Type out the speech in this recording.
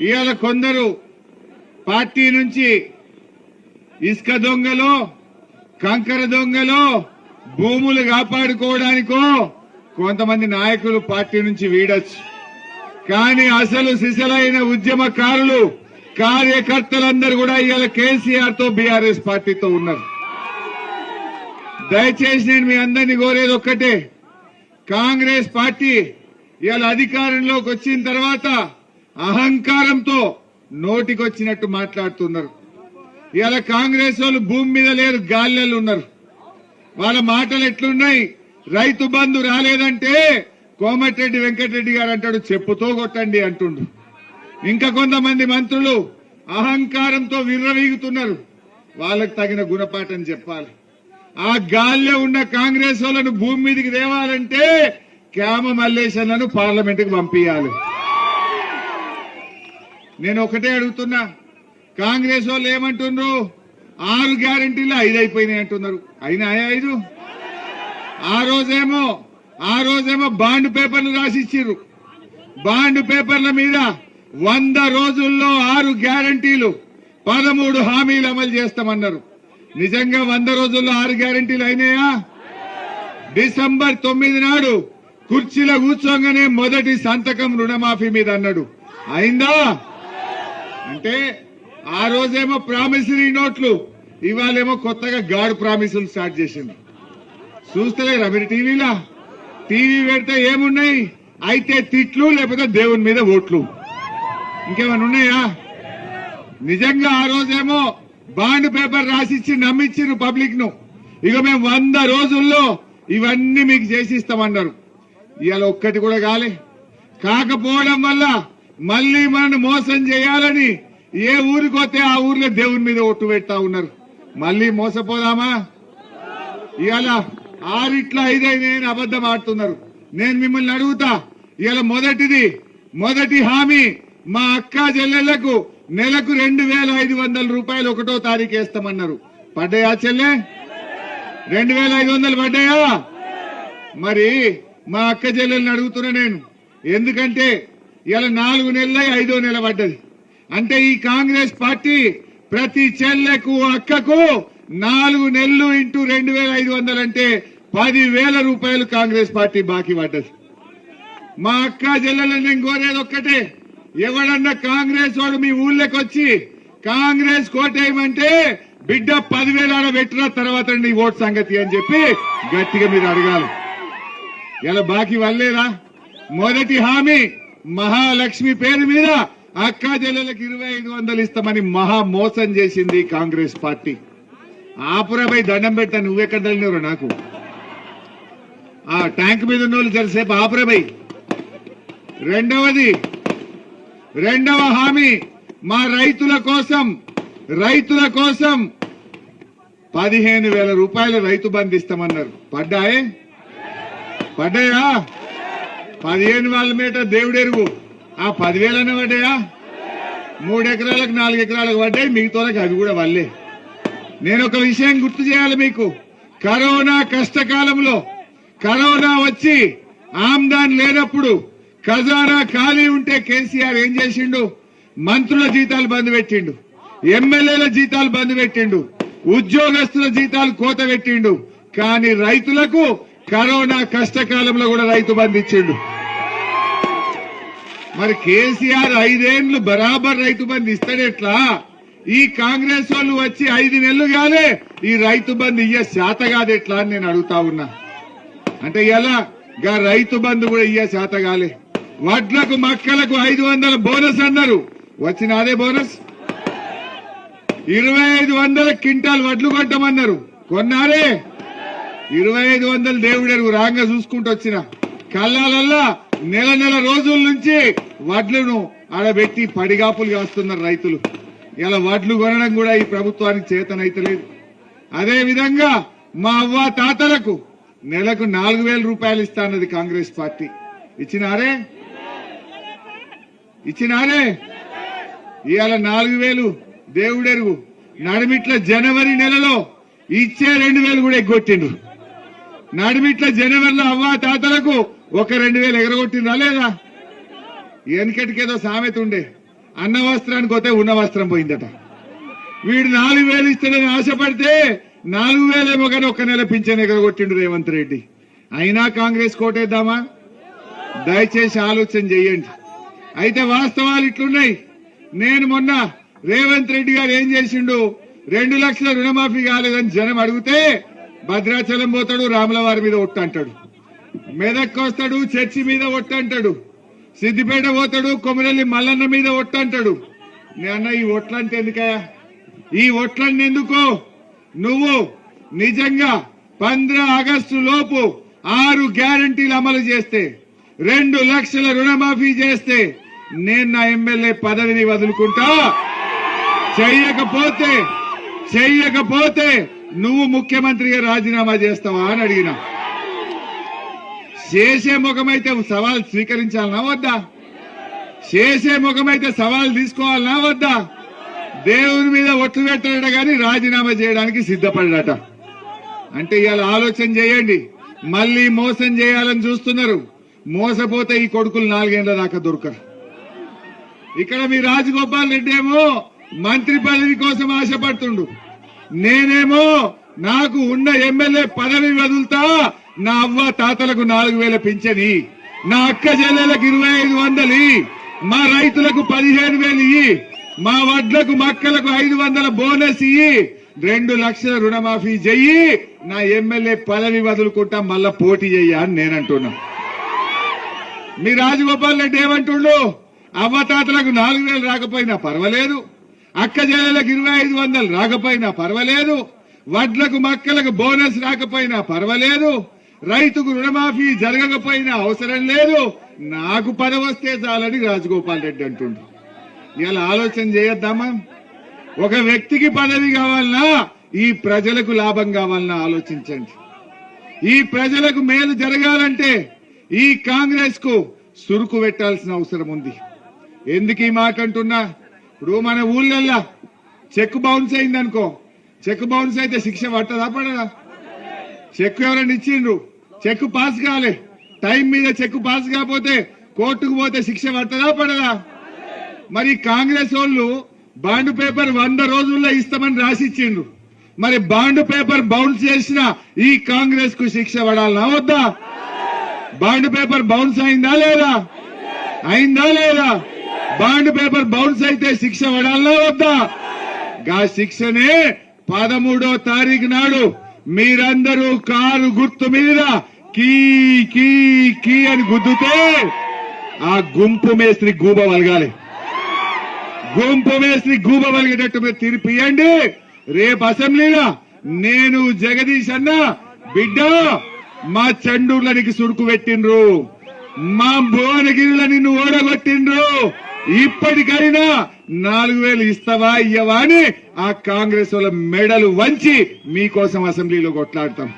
ఇవాళ కొందరు పార్టీ నుంచి ఇసుక దొంగలో కంకర దొంగలో భూములు కాపాడుకోవడానికో కొంతమంది నాయకులు పార్టీ నుంచి వీడొచ్చు. కానీ అసలు సిసలైన ఉద్యమకారులు కార్యకర్తలందరూ కూడా ఇవాళ కేసీఆర్తో బీఆర్ఎస్ పార్టీతో ఉన్నారు. దయచేసి నేను మీ అందరినీ కోరేది ఒక్కటే. కాంగ్రెస్ పార్టీ ఇవాళ అధికారంలోకి వచ్చిన తర్వాత అహంకారంతో నోటికొచ్చినట్టు మాట్లాడుతున్నారు. ఇవాళ కాంగ్రెస్ వాళ్ళు భూమి మీద లేరు గాల్లెలు ఉన్నారు. వాళ్ళ మాటలు ఎట్లున్నాయి? రైతు బంధు రాలేదంటే కోమటిరెడ్డి వెంకటరెడ్డి గారు అంటాడు చెప్పుతో కొట్టండి అంటుండు ఇంకా కొంతమంది మంత్రులు అహంకారంతో విర్రవీగుతున్నారు. వాళ్ళకు తగిన గుణపాఠం చెప్పాలి. ఆ గాల్లో ఉన్న కాంగ్రెస్ వాళ్ళను భూమి మీదకి తేవాలంటే క్యామ మల్లేశన్లను పార్లమెంట్కి పంపించాలి నేను ఒకటే అడుగుతున్నా. కాంగ్రెస్ వాళ్ళు ఏమంటున్నారు ఆరు గ్యారంటీలు ఐదు అయిపోయినాయి అంటున్నారు. అయినాయా ఐదు? ఆ రోజేమో ఆ రోజేమో బాండ్ పేపర్లు రాసిచ్చిర్రు. బాండ్ పేపర్ల మీద వంద రోజుల్లో ఆరు గ్యారంటీలు పదమూడు హామీలు అమలు చేస్తామన్నారు. నిజంగా వంద రోజుల్లో ఆరు గ్యారంటీలు అయినాయా? డిసెంబర్ తొమ్మిది నాడు కుర్చీలో కూర్చోగానే మొదటి సంతకం రుణమాఫీ మీద అన్నాడు. అయిందా? అంటే ఆ రోజేమో ప్రామిసరీ నోట్లు ఇవాళేమో కొత్తగా గాడ్ ప్రామిసులు స్టార్ట్ చేసింది. చూస్తలేరా మీరు టీవీలా? టీవీ పెడితే ఏమున్నాయి? అయితే తిట్లు లేకపోతే దేవుని మీద ఓట్లు. ఇంకేమైనా ఉన్నాయా? నిజంగా ఆ రోజేమో బాండ్ పేపర్ రాసిచ్చి నమ్మిచ్చిరు పబ్లిక్ను ఇక మేము వంద రోజుల్లో ఇవన్నీ మీకు చేసి ఇస్తామన్నారు. ఇవాళ ఒక్కటి కూడా కాలే. కాకపోవడం వల్ల మళ్ళీ మనల్ని మోసం చేయాలని ఏ ఊరికి వస్తే ఆ ఊర్లో దేవుని మీద ఒట్టు పెడతా ఉన్నారు. మళ్ళీ మోసపోదామా? ఇవాళ ఆరిట్ల ఐదైన అబద్ధం ఆడుతున్నారు. నేను మిమ్మల్ని అడుగుతా ఇవాళ మొదటిది మొదటి హామీ మా అక్క చెల్లెళ్ళకు నెలకు రెండు వేల ఐదు వందల రూపాయలు ఒకటో తారీఖు వేస్తామన్నారు. పడ్డాయా చెల్లె? రెండు వేల ఐదు వందలు పడ్డాయా? మరి మా అక్క చెల్లెల్ని అడుగుతున్నా నేను. ఎందుకంటే ఇలా నాలుగు నెలలై ఐదో నెల పడ్డది. అంటే ఈ కాంగ్రెస్ పార్టీ ప్రతి చెల్లెకు అక్కకు నాలుగు నెలలు ఇంటూ రెండు వేల ఐదు వందలు అంటే పది వేల రూపాయలు కాంగ్రెస్ పార్టీ బాకీ పడ్డది. మా అక్క చెల్లెలను నేను కోరేది ఒక్కటే ఎవడన్నా కాంగ్రెస్ వాడు మీ ఊళ్ళోకి వచ్చి కాంగ్రెస్ కోటేయమంటే బిడ్డ పదివేల ఆడ పెట్టిన తర్వాత నీ ఓటు సంగతి అని చెప్పి గట్టిగా మీరు అడగాలి. ఇలా బాకీ వల్లేరా మొదటి హామీ మహాలక్ష్మి పేరు మీద అక్క చెల్లెలకు ఇరవై ఐదు వందలు ఇస్తామని మహా మోసం చేసింది కాంగ్రెస్ పార్టీ. ఆపురపై దండం పెట్టా నువ్వెక్కడ తల్లినవరు నాకు? ఆ ట్యాంక్ మీద ఉన్న వాళ్ళు జరసేపు ఆపురపై రెండవది రెండవ హామీ మా రైతుల కోసం రైతుల కోసం పదిహేను వేల రూపాయలు రైతు బంధిస్తామన్నారు పడ్డాయే? పడ్డాయా? పదిహేను వేల మీటర్ దేవుడెరుగు ఆ పదివేలనే పడ్డాయా మూడు ఎకరాలకు నాలుగు ఎకరాలకు పడ్డాయి మిగతాలకు అవి కూడా వల్లే. నేను ఒక విషయం గుర్తు చేయాలి మీకు. కరోనా కష్టకాలంలో కరోనా వచ్చి ఆమ్దాన్ లేనప్పుడు ఖజానా ఖాళీ ఉంటే కేసీఆర్ ఏం చేసిండు? మంత్రుల జీతాలు బంద్ పెట్టిండు. ఎమ్మెల్యేల జీతాలు బంద్ పెట్టిండు. ఉద్యోగస్తుల జీతాలు కోత పెట్టిండు. కానీ రైతులకు కరోనా కష్టకాలంలో కూడా రైతు బంధు ఇచ్చిండు. మరి కేసీఆర్ ఐదేండ్లు బరాబర్ రైతు బంధు ఇస్తాడెట్లా ఈ కాంగ్రెస్ వాళ్ళు వచ్చి ఐదు నెలలు కాలే ఈ రైతు బంధు ఇయ్య శాత కాదెట్లా అని నేను అడుగుతా ఉన్నా. అంటే ఎలా గా రైతు బంధు కూడా ఇయ్య శాత కాలే. వడ్లకు మక్కలకు ఐదు వందల బోనస్ అన్నారు. వచ్చిన అదే బోనస్? ఇరవై ఐదు వందల క్వింటాల్ వడ్లు కొట్టమన్నారు కొన్నారే? ఇరవై ఐదు వందలు దేవుడెరుగు రాగా చూసుకుంటూ వచ్చిన కళ్ళాలల్లా నెల నెల రోజుల నుంచి వడ్లను ఆడబెట్టి పడిగాపులు కాస్తున్నారు రైతులు. ఇలా వడ్లు కొనడం కూడా ఈ ప్రభుత్వానికి చేతనైతలేదు. అదే విధంగా మా అవ్వ తాతలకు నెలకు నాలుగు వేల రూపాయలు ఇస్తానది కాంగ్రెస్ పార్టీ. ఇచ్చినారే? ఇచ్చినారే? ఇవాళ నాలుగు వేలు దేవుడెరుగు. నడిమిట్ల జనవరి నెలలో ఇచ్చే రెండు వేలు కూడా ఎగ్గొట్టిండ్రు. నడిమిట్ల జనవరిలో అవ్వ తాతలకు ఒక రెండు వేలు ఎగరగొట్టిందా లేదా? వెనకటికేదో సామెత ఉండే. అన్న వస్త్రానికి పోతే ఉన్న వస్త్రం పోయిందట. వీడు నాలుగు వేలు ఇస్తాడని ఆశపడితే నాలుగు వేలేమో కానీ ఒక్క నెల పింఛన్ ఎగరగొట్టిండు రేవంత్ రెడ్డి. అయినా కాంగ్రెస్ కోటేద్దామా? దయచేసి ఆలోచన చేయండి. అయితే వాస్తవాలు ఇట్లున్నాయి. నేను మొన్న రేవంత్ రెడ్డి గారు ఏం చేసిండు? రెండు లక్షల రుణమాఫీ కాలేదని జనం అడిగితే భద్రాచలం పోతాడు రాముల వారి మీద ఒట్టు అంటాడు. మెదక్కొస్తాడు చర్చి మీద ఒట్టు అంటాడు. సిద్దిపేట పోతాడు కొమరల్లి మల్లన్న మీద ఒట్టు అంటాడు. నే అన్న ఈ ఒట్లంటే ఎందుకయ్యా? ఈ ఒట్లన్నీ ఎందుకో? నువ్వు నిజంగా పంద్ర ఆగస్టు లోపు ఆరు గ్యారంటీలు అమలు చేస్తే రెండు లక్షల రుణమాఫీ చేస్తే నేను నా ఎమ్మెల్యే పదవిని వదులుకుంటా? చెయ్యకపోతే చెయ్యకపోతే నువ్వు ముఖ్యమంత్రిగా రాజీనామా చేస్తావా అని అడిగినా. చేసే ముఖమైతే సవాల్ స్వీకరించాలనా వద్దా? చేసే ముఖమైతే సవాల్ తీసుకోవాలనా వద్దా? దేవుని మీద ఒట్లు పెట్టాడట గాని రాజీనామా చేయడానికి సిద్ధపడ్డట. అంటే ఇవాళ ఆలోచన చేయండి. మళ్ళీ మోసం చేయాలని చూస్తున్నారు. మోసపోతే ఈ కొడుకులు నాలుగేళ్ళ దాకా దొరకరు. ఇక్కడ మీ రాజగోపాల్ రెడ్డి ఏమో మంత్రి పదవి కోసం ఆశపడుతుండు. నేనేమో నాకు ఉన్న ఎమ్మెల్యే పదవి వదులుతా నా అవ్వ తాతలకు నాలుగు వేల పింఛని నా అక్క చెల్లెలకు ఇరవై ఐదు వందలు మా రైతులకు పదిహేను వేలు ఇయ్యి మా వడ్లకు మక్కలకు ఐదు వందల బోనస్ ఇయ్యి రెండు లక్షల రుణమాఫీ చెయ్యి నా ఎమ్మెల్యే పదవి వదులుకుంటా మళ్ళా పోటీ చెయ్య అని నేనంటున్నా. మీ రాజగోపాల్ రెడ్డి ఏమంటుండు? అవ్వతాతలకు నాలుగు వేలు రాకపోయినా పర్వాలేదు. అక్క ఇరవై ఐదు వందలు రాకపోయినా పర్వాలేదు. వడ్లకు మక్కలకు బోనస్ రాకపోయినా పర్వాలేదు. రైతుకు రుణమాఫీ జరగకపోయినా అవసరం లేదు. నాకు పని వస్తే చాలని రాజగోపాల్ రెడ్డి అంటుండ్రు ఇలా ఆలోచన చేయొద్దామా ఒక వ్యక్తికి పదవి కావాలన్నా ఈ ప్రజలకు లాభం కావాలన్నా ఆలోచించండి. ఈ ప్రజలకు మేలు జరగాలంటే ఈ కాంగ్రెస్కు సురుకు పెట్టాల్సిన అవసరం ఉంది. ఎందుకు ఈ మాట అంటున్నా ఇప్పుడు మన ఊళ్ళల్లో చెక్ బౌన్స్ అయిందనుకో చెక్ బౌన్స్ అయితే శిక్ష పట్టదా పడదా? చెక్ ఎవరైనా ఇచ్చిండ్రు? చెక్ పాస్ కాలే. టైం మీద చెక్ పాస్ కాకపోతే కోర్టుకు పోతే శిక్ష పట్టదా పడదా? మరి కాంగ్రెస్ వాళ్ళు బాండ్ పేపర్ వంద రోజుల్లో ఇస్తామని రాసిచ్చిండ్రు. మరి బాండ్ పేపర్ బౌన్స్ చేసిన ఈ కాంగ్రెస్కు శిక్ష పడాలనా వద్దా? బాండ్ పేపర్ బౌన్స్ అయిందా లేదా? అయిందా లేదా? బాండ్ పేపర్ బౌన్స్ అయితే శిక్ష పడాలా వద్దా? గా శిక్షనే పదమూడో తారీఖు నాడు మీరందరూ కారు గుర్తు మీద కీ కీ కీ అని గుద్దుతే ఆ గుంపు మేస్త్రి గూబ వలగాలి. గుంపు మేస్త్రి గూబ వలిగేటట్టు మీరు తీర్పు రేపు అసెంబ్లీలో నేను జగదీష్ అన్న బిడ్డ మా చండూర్లనికి సురుకు పెట్టిండ్రు. మా భువనగిరిలో నిన్ను ఓడగొట్టిండ్రు. ఇప్పటికైనా నాలుగు వేలు ఇస్తావా ఇయ్యవా అని ఆ కాంగ్రెస్ వాళ్ళ మెడలు వంచి మీకోసం అసెంబ్లీలో కొట్లాడతాం.